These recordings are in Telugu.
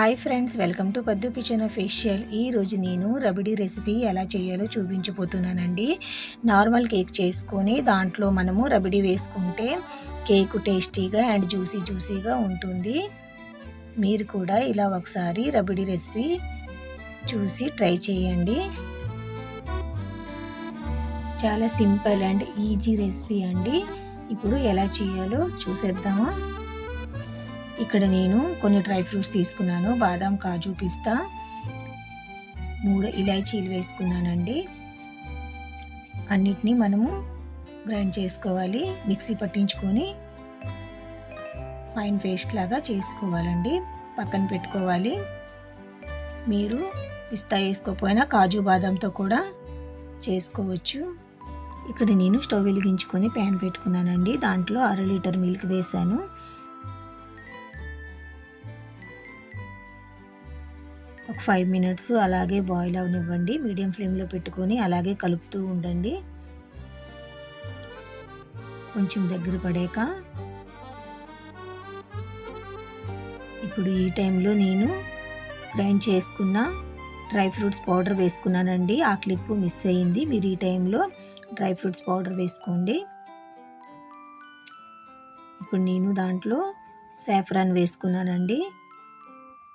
Hi friends welcome to Paddu kitchen official. ఈరోజు నేను రబడీ రెసిపీ ఎలా చేయాలో చూపించబోతున్నానండి. నార్మల్ కేక్ చేసుకొని దాంట్లో మనము రబడీ వేసుకుంటే కేక్ టేస్టీగా అండ్ జ్యూసీ జ్యూసీగా ఉంటుంది. మీరు కూడా ఇలా ఒకసారి రబడీ రెసిపీ చూసి ట్రై చేయండి. చాలా సింపుల్ అండ్ ఈజీ రెసిపీ అండి. ఇప్పుడు ఎలా చేయాలో చూసేద్దామా? ఇక్కడ నేను కొన్ని డ్రై ఫ్రూట్స్ తీసుకున్నాను. బాదం కాజు పిస్తా. మూడు ఇలాచీలు వేసుకున్నానండి. అన్నిటినీ మనము గ్రైండ్ చేసుకోవాలి. మిక్సీ పట్టించుకొని ఫైన్ పేస్ట్ లాగా చేసుకోవాలండి. పక్కన పెట్టుకోవాలి. మీరు పిస్తా వేసుకోకపోయినా కాజు బాదంతో కూడా చేసుకోవచ్చు. ఇక్కడ నేను స్టవ్ వెలిగించుకొని ప్యాన్ పెట్టుకున్నానండి. దాంట్లో అర లీటర్ మిల్క్ వేసాను ఒక ఫైవ్ మినిట్స్ అలాగే బాయిల్ అవనివ్వండి. మీడియం ఫ్లేమ్లో పెట్టుకొని అలాగే కలుపుతూ ఉండండి. కొంచెం దగ్గర పడాక ఇప్పుడు ఈ టైంలో నేను గ్రైండ్ చేసుకున్న డ్రై ఫ్రూట్స్ పౌడర్ వేసుకున్నానండి. ఆ క్లిప్ మిస్ అయ్యింది మీరు ఈ టైంలో డ్రై ఫ్రూట్స్ పౌడర్ వేసుకోండి. ఇప్పుడు నేను దాంట్లో సాఫ్రాన్ వేసుకున్నానండి.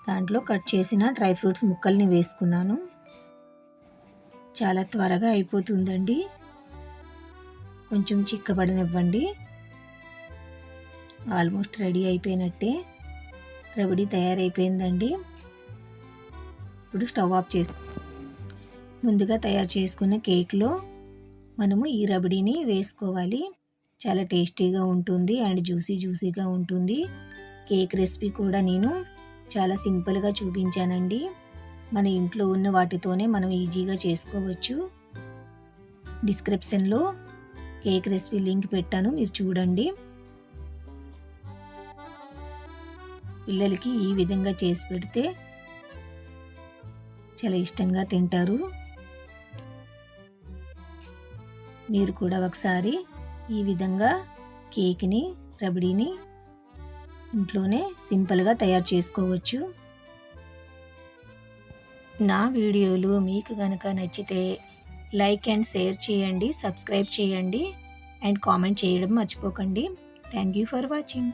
దాంట్లో కట్ చేసిన డ్రై ఫ్రూట్స్ ముక్కల్ని వేసుకున్నాను. చాలా త్వరగా అయిపోతుందండి. కొంచెం చిక్కబడనివ్వండి. ఆల్మోస్ట్ రెడీ అయిపోయినట్టే. రబడీ తయారైపోయిందండి. ఇప్పుడు స్టవ్ ఆఫ్ చేసి ముందుగా తయారు చేసుకున్న కేక్లో మనము ఈ రబడీని వేసుకోవాలి. చాలా టేస్టీగా ఉంటుంది అండ్ జ్యూసీ జ్యూసీగా ఉంటుంది. కేక్ రెసిపీ కూడా నేను చాలా సింపుల్గా చూపించానండి. మన ఇంట్లో ఉన్న వాటితోనే మనం ఈజీగా చేసుకోవచ్చు. డిస్క్రిప్షన్లో కేక్ రెసిపీ లింక్ పెట్టాను మీరు చూడండి. పిల్లలకి ఈ విధంగా చేసి పెడితే చాలా ఇష్టంగా తింటారు. మీరు కూడా ఒకసారి ఈ విధంగా కేక్ని రబడీని ఇంట్లోనే సింపుల్గా తయారు చేసుకోవచ్చు. నా వీడియోలు మీకు కనుక నచ్చితే లైక్ అండ్ షేర్ చేయండి సబ్స్క్రైబ్ చేయండి అండ్ కామెంట్ చేయడం మర్చిపోకండి. Thank you for watching.